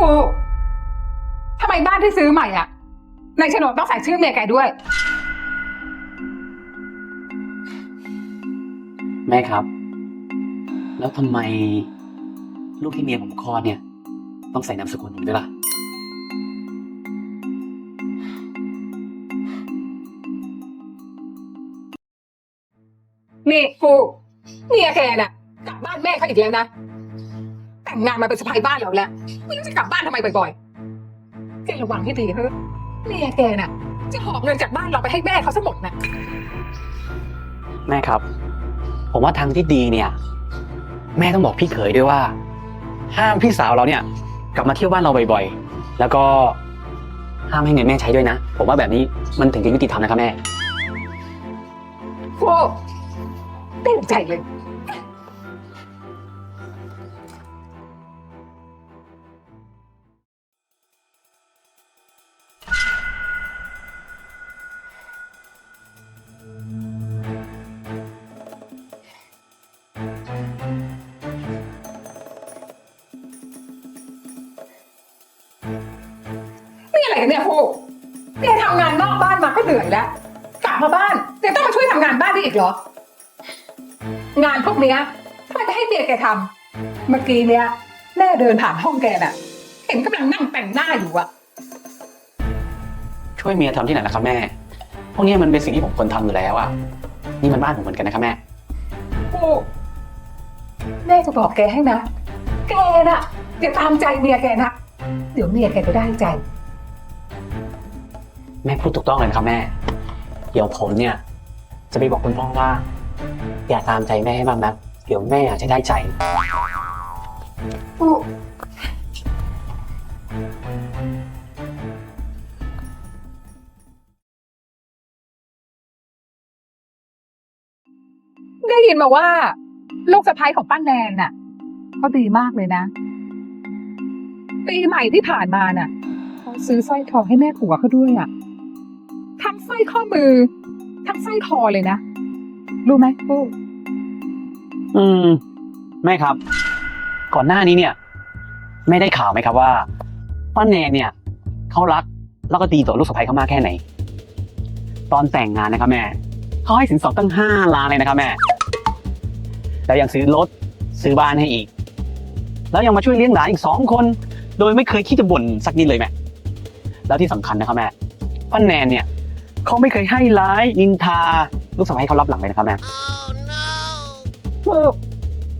ฟูทำไมบ้านที่ซื้อใหม่อะ ในโฉนดต้องใส่ชื่อเมียแกด้วย แม่ครับ แล้วทำไมลูกที่เมียผมคลอดเนี่ย ต้องใส่นามสกุลผมด้วยล่ะ นี่ฟูเมียแกน่ะกลับบ้านแม่เขาอีกแล้วนะ แต่งงานมาเป็นสะพายบ้านเราแล้ว ไม่รู้จะกลับบ้านทำไมบ่อยๆแกระวังให้ดีเถอะเมียแกน่ะ จะหอบเงินจากบ้านเราไปให้แม่เขาซะหมดน่ะ แม่ครับ ผมว่าทางที่ดีเนี่ย แม่ต้องบอกพี่เขยด้วยว่า ห้ามพี่สาวเราเนี่ย กลับมาเที่ยวบ้านเราบ่อยๆ แล้วก็ห้ามให้เงินแม่ใช้ด้วยนะ ผมว่าแบบนี้มันถึงจะยุติธรรมนะครับแม่ฟูเต็มใจเลย นี่อะไรกันเนี่ยฟูแกทำงานนอกบ้านมาก็เหนื่อยแล้ว กลับมาบ้านแกต้องมาช่วยทำงานบ้านได้อีกเหรอ งานพวกเนี้ยทำไมไม่ให้เมียแกทำเมื่อกี้เนี้ยแม่เดินผ่านห้องแกน่ะ เห็นกำลังนั่งแต่งหน้าอยู่อะช่วยเมียทำที่ไหนนะครับแม่ พวกนี้มันเป็นสิ่งที่ผมควรทำอยู่แล้วอะนี่มันบ้านผมเหมือนกันนะครับแม่ฟูแม่จะบอกแกให้นะ แกน่ะอย่าตามใจเมียแกนะ เดี๋ยวเมียแกจะได้ใจ แม่พูดถูกต้องเลยนะครับแม่ เดี๋ยวผมเนี่ย จะไปบอกคุณพ่อว่า อย่าตามใจแม่ให้มากนักเดี๋ยวแม่อาจจะได้ใจฟูได้ยินมาว่า ลูกสะพ้ายของป้าแนนน่ะเขาดีมากเลยนะ ปีใหม่ที่ผ่านมาน่ะเขาซื้อสร้อยทองให้แม่ผัวเขาด้วยอะทั้งสร้อยข้อมือ ทั้งสร้อยคอเลยนะ รู้ไหมปูอืม แม่ครับ ก่อนหน้านี้เนี่ย แม่ได้ข่าวไหมครับว่าป้าแนนเนี่ยเขารักแล้วก็ดีต่อลูกสะใภ้เขามากแค่ไหน ตอนแต่งงานนะครับแม่เขาให้สินสอดตั้งห้าล้านเลยนะครับแม่แล้วยังซื้อรถซื้อบ้านให้อีก แล้วยังมาช่วยเลี้ยงหลานอีกสองคน โดยไม่เคยคิดจะบ่นสักนิดเลยแม่ แล้วที่สำคัญนะครับแม่ป้าแนนเนี่ยเขาไม่เคยให้ร้ายนินทาลูกสะใภ้เขารับหลังเลยนะครับแม่ปู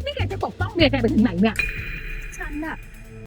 นี่แกจะปกป้องเมียแกไปถึงไหนเนี่ย ฉันน่ะ